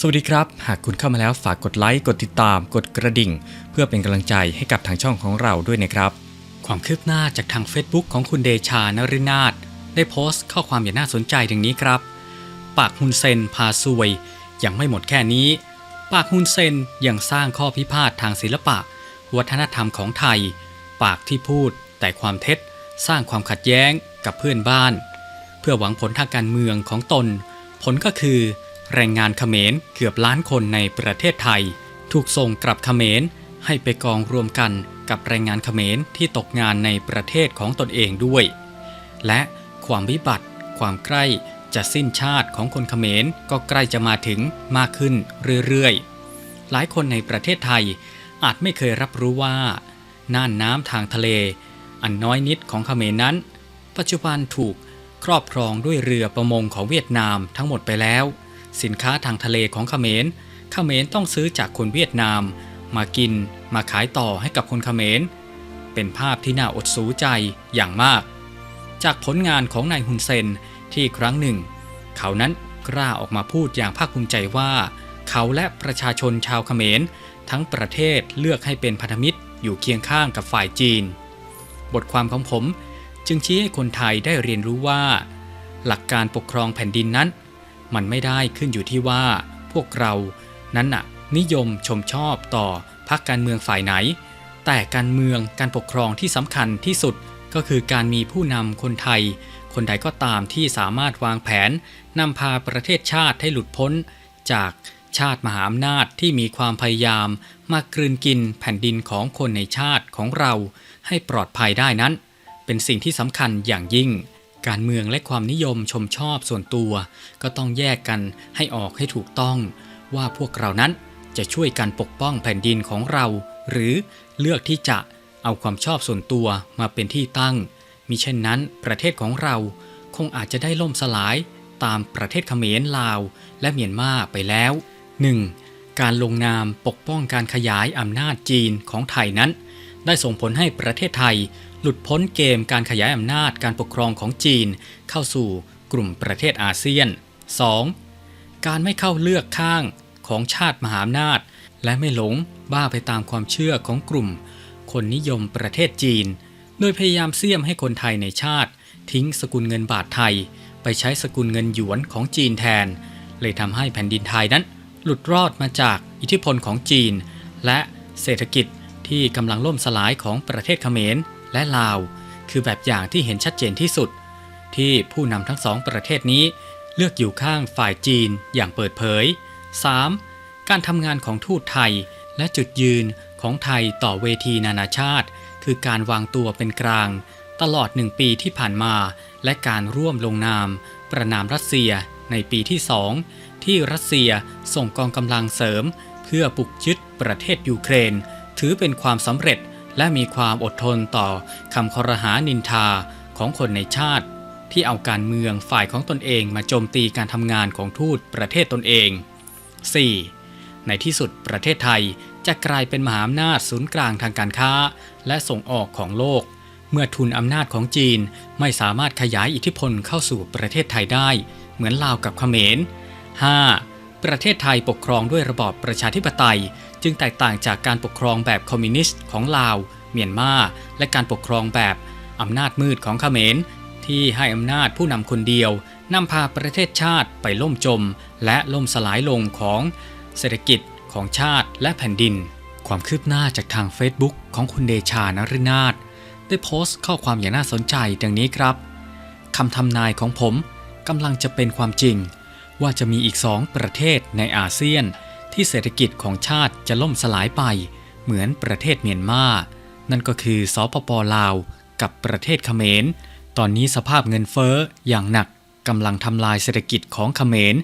สวัสดีครับ หากคุณเข้ามาแล้วฝากกดไลค์ กดติดตาม กดกระดิ่ง เพื่อเป็นกำลังใจให้กับทางช่องของเราด้วยนะครับ ความคืบหน้าจากทาง Facebook ของคุณเดชานรินาถได้โพสต์ข้อความอย่างน่าสนใจดังนี้ครับ ปากฮุนเซนพาซวย ยังไม่หมดแค่นี้ ปากฮุนเซนยังสร้างข้อพิพาททางศิลปะ วัฒนธรรมของไทย ปากที่พูด แต่ความเท็จ สร้างความขัดแย้งกับเพื่อนบ้าน เพื่อหวังผลทางการเมืองของตน ผลก็คือ แรงงานเขมรเกือบล้านคนในประเทศไทย ถูกส่งกลับเขมรให้ไปกองรวมกันกับแรงงานเขมรที่ตกงานในประเทศของตนเองด้วย และความวิบัติ ความใกล้จะสิ้นชาติของคนเขมรก็ใกล้จะมาถึงมากขึ้นเรื่อยๆ หลายคนในประเทศไทยอาจไม่เคยรับรู้ว่า น่านน้ำทางทะเล อันน้อยนิดของเขมรนั้น ปัจจุบันถูกครอบครองด้วยเรือประมงของเวียดนามทั้งหมดไปแล้ว สินค้าทางทะเลของเขมร เขมรต้องซื้อจากคนเวียดนาม มากิน มาขายต่อให้กับคนเขมร เป็นภาพที่น่าอดสูใจอย่างมาก จากผลงานของนายฮุนเซนที่ครั้งหนึ่ง เขานั้นกล้าออกมาพูดอย่างภาคภูมิใจว่า เขาและประชาชนชาวเขมร ทั้งประเทศเลือกให้เป็นพันธมิตรอยู่เคียงข้างกับฝ่ายจีน บทความของผมจึงชี้ให้คนไทยได้เรียนรู้ว่า หลักการปกครองแผ่นดินนั้น มันไม่ได้ขึ้นอยู่ที่ว่า พวกเรานั้นน่ะ นิยมชมชอบต่อพรรคการเมืองฝ่ายไหน แต่การเมืองการปกครองที่สำคัญที่สุดก็คือการมีผู้นำคนไทย คนใดก็ตามที่สามารถวางแผนนำพาประเทศชาติให้หลุดพ้น จากชาติมหาอำนาจที่มีความพยายาม มากลืนกินแผ่นดินของคนในชาติของเรา ให้ปลอดภัยได้นั้น เป็นสิ่งที่สำคัญอย่างยิ่ง การเมืองและความนิยมชมชอบส่วนตัว ก็ต้องแยกกันให้ออกให้ถูกต้อง ว่าพวกเรานั้นจะช่วยกันปกป้องแผ่นดินของเรา หรือเลือกที่จะเอาความชอบส่วนตัวมาเป็นที่ตั้งมิเช่นนั้นประเทศของเราคงอาจจะได้ล่มสลายตามประเทศเขมรลาวและเมียนมาไปแล้ว 1. การลงนามปกป้องการขยายอำนาจจีนของไทยนั้น ได้ส่งผลให้ประเทศไทย หลุดพ้นเกมการขยายอำนาจการปกครองของจีน เข้าสู่กลุ่มประเทศอาเซียน 2. การไม่เข้าเลือกข้างของชาติมหาอำนาจ และไม่หลงบ้าไปตามความเชื่อของกลุ่ม คนนิยมประเทศจีน โดยพยายามเสี่ยมให้คนไทยในชาติ ทิ้งสกุลเงินบาทไทย ไปใช้สกุลเงินหยวนของจีนแทน เลยทำให้แผ่นดินไทยนั้น หลุดรอดมาจากอิทธิพลของจีน และเศรษฐกิจที่กำลังล่มสลายของประเทศเขมร และลาว คือแบบอย่างที่เห็นชัดเจนที่สุด ที่ผู้นำทั้งสองประเทศนี้ เลือกอยู่ข้างฝ่ายจีนอย่างเปิดเผย 3. การทำงานของทูตไทย และจุดยืนของไทยต่อเวทีนานาชาติ คือการวางตัวเป็นกลาง ตลอดหนึ่งปีที่ผ่านมา และการร่วมลงนาม ประนามรัสเซียในปีที่สองที่รัสเซียส่งกองกำลังเสริม เพื่อปลุกยึดประเทศยูเครน ถือเป็นความสำเร็จ และมีความอดทนต่อคำคอรหานินทาของคนในชาติ ที่เอาการเมืองฝ่ายของตนเองมาโจมตีการทำงานของทูตประเทศตนเอง 4. ในที่สุดประเทศไทยจะกลายเป็นมหาอำนาจศูนย์กลางทางการค้า และส่งออกของโลก เมื่อทุนอำนาจของจีนไม่สามารถขยายอิทธิพลเข้าสู่ประเทศไทยได้ เหมือนลาวกับเขมร 5. ประเทศไทยปกครองด้วยระบอบประชาธิปไตย จึงแตกต่างจากการปกครองแบบคอมมิวนิสต์ของลาว เมียนมา และการปกครองแบบอำนาจมืดของเขมร ที่ให้อำนาจผู้นำคนเดียวนำพาประเทศชาติไปล่มจม และล่มสลายลงของเศรษฐกิจของชาติและแผ่นดิน ความคืบหน้าจากทาง Facebook ของคุณเดชานรินาถได้โพสต์ข้อความอย่างน่าสนใจดังนี้ครับคำทำนายของผมกำลังจะเป็นความจริง ว่าจะมีอีกสองประเทศในอาเซียน ที่เศรษฐกิจของชาติจะล่มสลายไป เหมือนประเทศเมียนมา นั่นก็คือสปปลาวกับประเทศเขมร ตอนนี้สภาพเงินเฟ้ออย่างหนักกำลังทำลายเศรษฐกิจของเขมร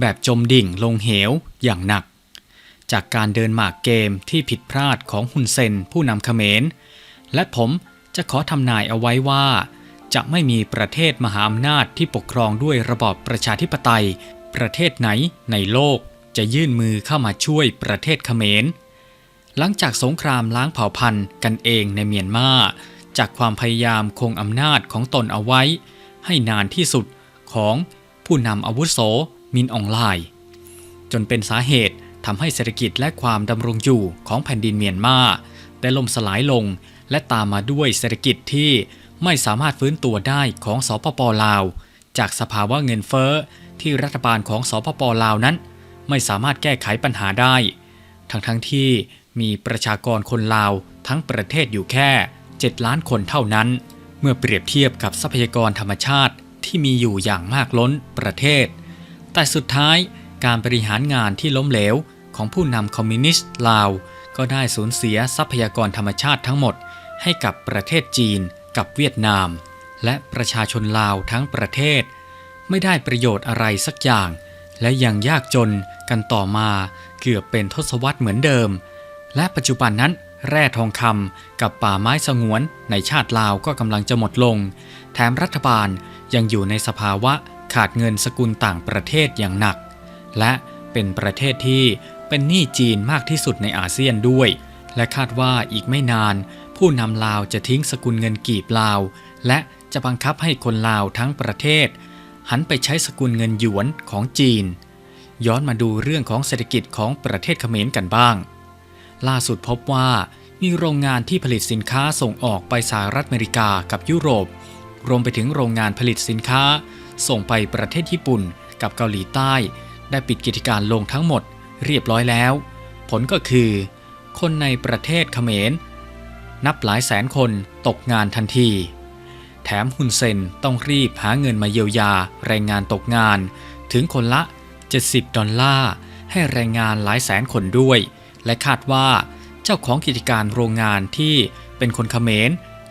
แบบจมดิ่งลงเหวอย่างหนัก จากการเดินหมากเกมที่ผิดพลาดของฮุนเซนผู้นำเขมร และผมจะขอทำนายเอาไว้ว่า จะไม่มีประเทศมหาอำนาจที่ปกครองด้วยระบอบประชาธิปไตย ประเทศไหนในโลก จะยื่นมือเข้ามาช่วยประเทศเขมร หลังจากสงครามล้างเผ่าพันธุ์กันเองในเมียนมาจากความพยายามคงอำนาจของตนเอาไว้ ให้นานที่สุดของผู้นำอาวุโสมินอองไลน์จนเป็นสาเหตุทำให้เศรษฐกิจและความดำรงอยู่ของแผ่นดินเมียนมาได้ล่มสลายลง และตามมาด้วยเศรษฐกิจที่ไม่สามารถฟื้นตัวได้ของสปปลาว จากสภาวะเงินเฟ้อที่รัฐบาลของสปปลาวนั้น ไม่สามารถแก้ไขปัญหาได้ ทั้งทั้งๆที่มีประชากรคนลาวทั้งประเทศอยู่แค่ 7 ล้านคนเท่านั้น เมื่อเปรียบเทียบกับทรัพยากรธรรมชาติที่มีอยู่อย่างมากล้นประเทศ แต่สุดท้ายการบริหารงานที่ล้มเหลวของผู้นำคอมมิวนิสต์ลาว ก็ได้สูญเสียทรัพยากรธรรมชาติทั้งหมด ให้กับประเทศจีน กับเวียดนาม และประชาชนลาวทั้งประเทศ ไม่ได้ประโยชน์อะไรสักอย่าง และยังยากจนกันต่อมาเกือบเป็นทศวรรษเหมือนเดิม และปัจจุบันนั้นแร่ทองคำกับป่าไม้สงวนในชาติลาวก็กำลังจะหมดลง แถมรัฐบาลยังอยู่ในสภาวะขาดเงินสกุลต่างประเทศอย่างหนัก และเป็นประเทศที่เป็นหนี้จีนมากที่สุดในอาเซียนด้วย และคาดว่าอีกไม่นาน ผู้นำลาวจะทิ้งสกุลเงินกีบลาว และจะบังคับให้คนลาวทั้งประเทศ หันไปใช้สกุลเงินหยวนของจีน ย้อนมาดูเรื่องของเศรษฐกิจของประเทศเขมรกันบ้าง ล่าสุดพบว่ามีโรงงานที่ผลิตสินค้าส่งออกไปสหรัฐอเมริกากับยุโรป รวมไปถึงโรงงานผลิตสินค้า ส่งไปประเทศญี่ปุ่นกับเกาหลีใต้ ได้ปิดกิจการลงทั้งหมด เรียบร้อยแล้ว ผลก็คือ คนในประเทศเขมร นับหลายแสนคนตกงานทันที แถมฮุนเซนต้องรีบหาเงินมาเยียวยาแรงงานตกงาน ถึงคนละ 70 ดอลลาร์ ให้แรงงานหลายแสนคนด้วย และคาดว่าเจ้าของกิจการโรงงานที่เป็นคนเขมร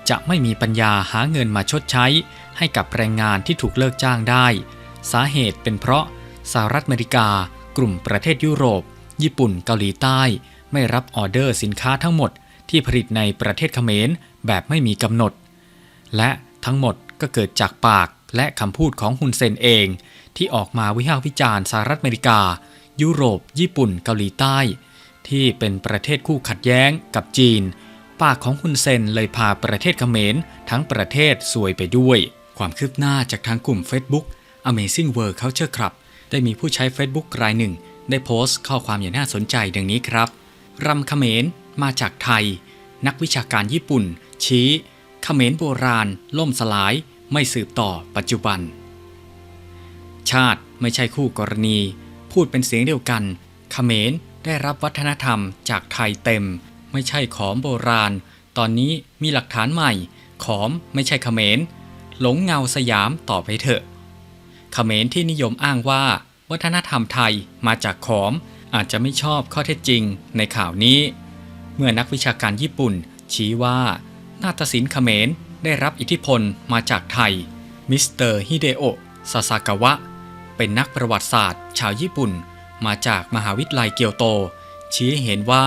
จะไม่มีปัญญาหาเงินมาชดใช้ ให้กับแรงงานที่ถูกเลิกจ้างได้ สาเหตุเป็นเพราะสหรัฐอเมริกา กลุ่มประเทศยุโรป ญี่ปุ่นเกาหลีใต้ ไม่รับออเดอร์สินค้าทั้งหมดที่ผลิตในประเทศเขมรแบบไม่มีกำหนด และ ทั้งหมดก็เกิดจากปากและคำพูดของฮุนเซนเอง ที่ออกมาวิพากษ์วิจารณ์สหรัฐอเมริกา ยุโรป ญี่ปุ่น เกาหลีใต้ ที่เป็นประเทศคู่ขัดแย้งกับจีน ปากของฮุนเซนเลยพาประเทศเขมรทั้งประเทศซวยไปด้วย ความคืบหน้าจากทางกลุ่ม Facebook Amazing World Culture Club ได้มีผู้ใช้ Facebook รายหนึ่ง ได้โพสต์ข้อความอย่างน่าสนใจดังนี้ครับรำเขมรมาจากไทย นักวิชาการญี่ปุ่น ชี้ เขมรโบราณ ล่มสลายไม่สืบต่อปัจจุบัน ชาติไม่ใช่คู่กรณี พูดเป็นเสียงเดียวกันเขมรได้รับวัฒนธรรมจากไทยเต็ม ไม่ใช่ขอมโบราณ ตอนนี้มีหลักฐานใหม่ ขอมไม่ใช่เขมรหลงเงาสยามต่อไปเถอะเขมรที่นิยมอ้างว่า วัฒนธรรมไทยมาจากขอมอาจจะไม่ชอบข้อเท็จจริงในข่าวนี้ เมื่อนักวิชาการญี่ปุ่นชี้ว่า นาฏศิลป์เขมรได้รับอิทธิพลมาจากไทย มิสเตอร์ฮิเดโอะซาซากาวะ เป็นนักประวัติศาสตร์ ชาวญี่ปุ่น มาจากมหาวิทยาลัยเกียวโต ชี้ให้เห็นว่า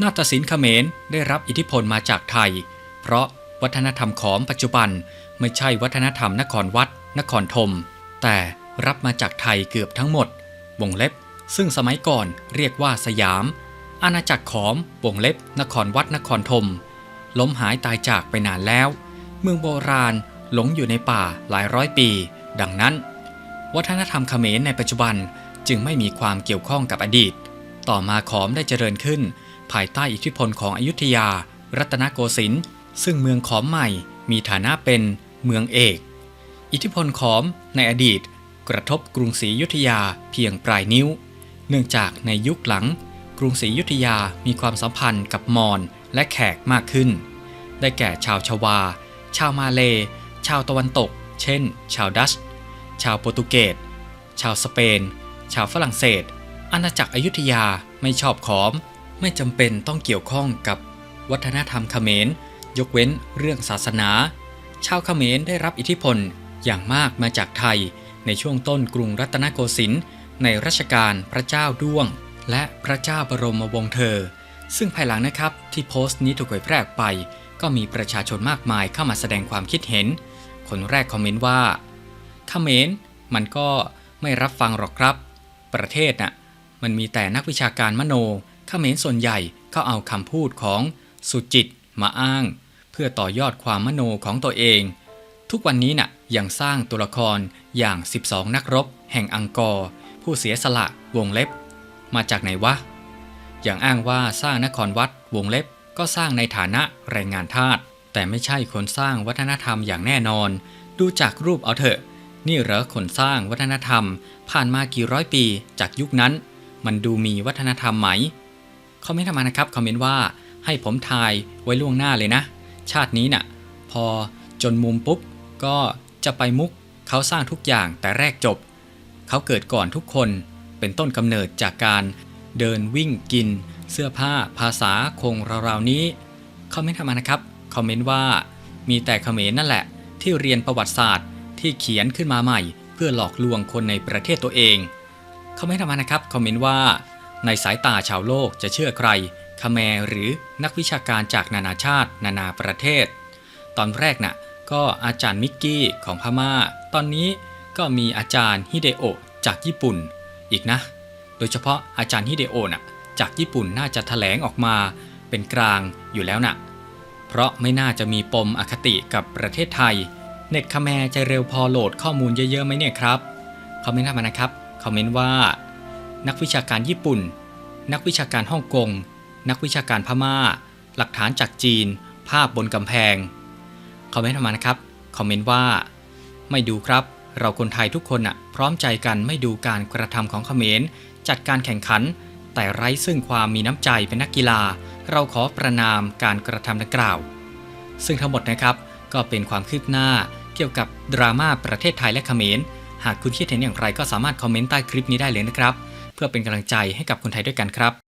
นาฏศิลป์เขมรได้รับอิทธิพลมาจากไทย เพราะวัฒนธรรมของปัจจุบันไม่ใช่วัฒนธรรมนครวัด นครธม แต่รับมาจากไทยเกือบทั้งหมด วงเล็บ ซึ่งสมัยก่อนเรียกว่าสยาม อาณาจักรขอมวงเล็บ นครวัดนครธม ล้มหายตายจากไปนานแล้ว เมืองโบราณหลงอยู่ในป่าหลายร้อยปี ดังนั้น วัฒนธรรมเขมรในปัจจุบันจึงไม่มีความเกี่ยวข้องกับอดีต ต่อมาขอมได้เจริญขึ้น ภายใต้อิทธิพลของอยุธยา รัตนโกสินทร์ซึ่งเมืองขอมใหม่มีฐานะเป็นเมืองเอก อิทธิพลขอมในอดีต กระทบกรุงศรีอยุธยาเพียงปลายนิ้ว เนื่องจากในยุคหลัง กรุงศรีอยุธยามีความสัมพันธ์กับมอญ และแขกมากขึ้น ได้แก่ชาวชาวา ชาวมาเล ชาวตะวันตก เช่น ชาวดัช ชาวโปรตุเกส ชาวสเปน ชาวฝรั่งเศส อาณาจักรอยุธยาไม่ชอบขอม ไม่จำเป็นต้องเกี่ยวข้องกับวัฒนธรรมเขมร ยกเว้นเรื่องศาสนา ชาวเขมรได้รับอิทธิพลอย่างมากมาจากไทย ในช่วงต้นกรุงรัตนโกสินทร์ในรัชกาลพระเจ้าด้วง และพระเจ้าบรมวงศ์เธอ ซึ่งภายหลังนะครับที่โพสต์นี้ถูกเผยแพร่ออกไป ก็มีประชาชนมากมายเข้ามาแสดงความคิดเห็น คนแรกคอมเมนต์ว่าเขมรมันก็ไม่รับฟังหรอกครับ ประเทศน่ะมันมีแต่นักวิชาการมโนเขมรส่วนใหญ่ก็เอาคำพูดของสุจิตมาอ้าง เพื่อต่อยอดความมโนของตัวเอง ทุกวันนี้น่ะยังสร้างตัวละครอย่าง 12 นักรบ แห่งอังกอร์ผู้เสียสละวงเล็บ มาจากไหนวะ อย่างอ้างว่าสร้างนครวัดวงเล็บก็สร้างในฐานะแรงงานทาสแต่ไม่ใช่คนสร้างวัฒนธรรมอย่างแน่นอน ดูจากรูปเอาเถอะ นี่เหรอคนสร้างวัฒนธรรม ผ่านมากี่ร้อยปีจากยุคนั้น มันดูมีวัฒนธรรมไหมคอมเมนต์มานะครับคอมเมนต์ว่าให้ผมทายไว้ล่วงหน้าเลยนะ ชาตินี้น่ะ พอจนมุมปุ๊บ ก็จะไปมุกเขาสร้างทุกอย่างแต่แรกจบ เขาเกิดก่อนทุกคนเป็นต้นกำเนิดจากการ เดินวิ่งกิน เสื้อผ้าภาษาคงราวๆนี้คอมเมนต์เข้ามานะครับคอมเมนต์ว่ามีแต่เขมรนั่นแหละ ที่เรียนประวัติศาสตร์ที่เขียนขึ้นมาใหม่ เพื่อหลอกลวงคนในประเทศตัวเองคอมเมนต์เข้ามานะครับคอมเมนต์ว่า ในสายตาชาวโลกจะเชื่อใครคแมรหรือนักวิชาการจากนานาชาติ นานาประเทศ ตอนแรกน่ะก็อาจารย์มิกกี้ของพม่า ตอนนี้ก็มีอาจารย์ฮิเดโอะจากญี่ปุ่น อีกนะ ดยเฉพาะอาจารย์ฮิเดโอะน่ะจากญี่ปุ่นน่าจะแถลงออกมาเป็นกลางอยู่แล้วน่ะ เพราะไม่น่าจะมีปมอคติกับประเทศไทย เน็ตคแมจะเร็วพอโหลดข้อมูลเยอะๆไหมเนี่ยครับ คอมเมนต์เข้ามานะครับ คอมเมนต์ว่า นักวิชาการญี่ปุ่น นักวิชาการฮ่องกง นักวิชาการพม่า หลักฐานจากจีน ภาพบนกำแพง คอมเมนต์เข้ามานะครับ คอมเมนต์ว่า ไม่ดูครับ เราคนไทยทุกคนน่ะพร้อมใจกันไม่ดูการกระทำของเขมร จัดการแข่งขัน แต่ไร้ซึ่งความมีน้ำใจเป็นนักกีฬา เราขอประนามการกระทำดังกล่าว ซึ่งทั้งหมดนะครับก็เป็นความคืบหน้าเกี่ยวกับดราม่าประเทศไทยและเขมร หากคุณคิดเห็นอย่างไรก็สามารถคอมเมนต์ใต้คลิปนี้ได้เลยนะครับ เพื่อเป็นกำลังใจให้กับคนไทยด้วยกันครับ